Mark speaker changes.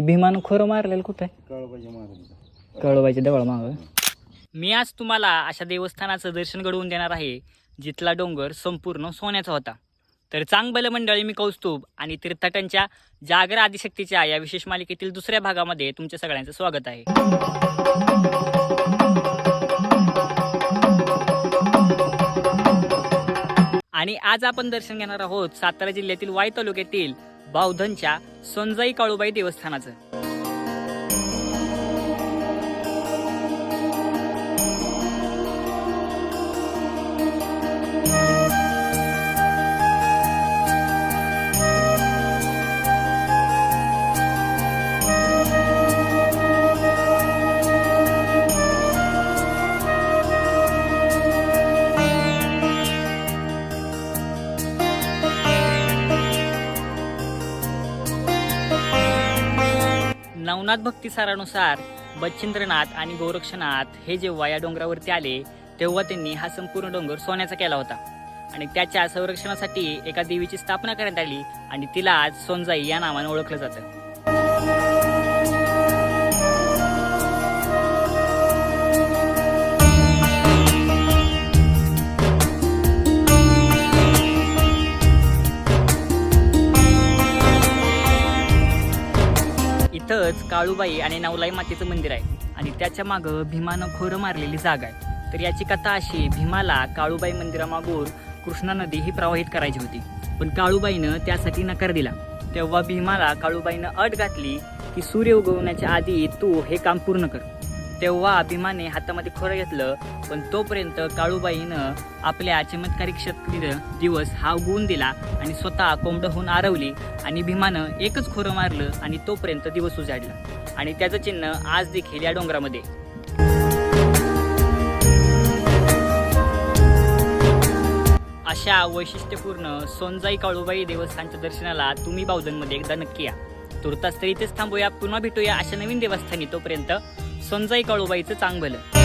Speaker 1: भीमानं खोरं मारलेलं कुठं? आहे कळवायच्या देवळा मागं. मी आज तुम्हाला अशा देवस्थानाचं दर्शन घडवून देणार आहे जिथला डोंगर संपूर्ण सोन्याचा होता. तर चांगबल मंडळी मी कौस्तुभ आणि तीर्थाटनच्या जागर आदिशक्तीच्या या विशेष मालिकेतील दुसऱ्या भागामध्ये तुमच्या सगळ्यांचं स्वागत आहे. आणि आज आपण दर्शन घेणार आहोत सातारा जिल्ह्यातील वाई तालुक्यातील बावधनच्या सोनजाई काळूबाई देवस्थानाचं. नवनाथ भक्तिसारानुसार बच्छिंद्रनाथ आणि गोरक्षनाथ हे जेव्हा या डोंगरावरती आले तेव्हा त्यांनी हा संपूर्ण डोंगर सोन्याचा केला होता. आणि त्याच्या संरक्षणासाठी एका देवीची स्थापना करण्यात आली आणि तिला आज सोनजाई या नावाने ओळखलं जातं. इथंच काळूबाई आणि नवलाई मातेचं मंदिर आहे. आणि त्याच्या मागं भीमानं खोरं मारलेली जागा आहे. तर याची कथा अशी भीमाला काळूबाई मंदिरामागून कृष्णा नदी ही प्रवाहित करायची होती. पण काळूबाईनं त्यासाठी नकार दिला. तेव्हा भीमाला काळूबाईनं अट घातली की सूर्य उगवण्याच्या आधी तू हे काम पूर्ण कर. तेव्हा भीमाने हातामध्ये खोरं घेतलं पण तोपर्यंत काळूबाईनं आपल्या चमत्कारिक शक्तीनं दिवस हा उगवून दिला आणि स्वतः कोंबडं होऊन आरवली आणि भीमानं एकच खोरं मारलं आणि तोपर्यंत दिवस उजाडला. आणि त्याचं चिन्ह आज देखील या डोंगरामध्ये. अशा वैशिष्ट्यपूर्ण सोनजाई काळूबाई देवस्थानच्या दर्शनाला तुम्ही बावधनमध्ये एकदा नक्की या. तुर्तास तर इथेच थांबूया पुन्हा भेटूया अशा नवीन देवस्थानी तोपर्यंत. समजाही काळूबाईचं चांग चांगलं.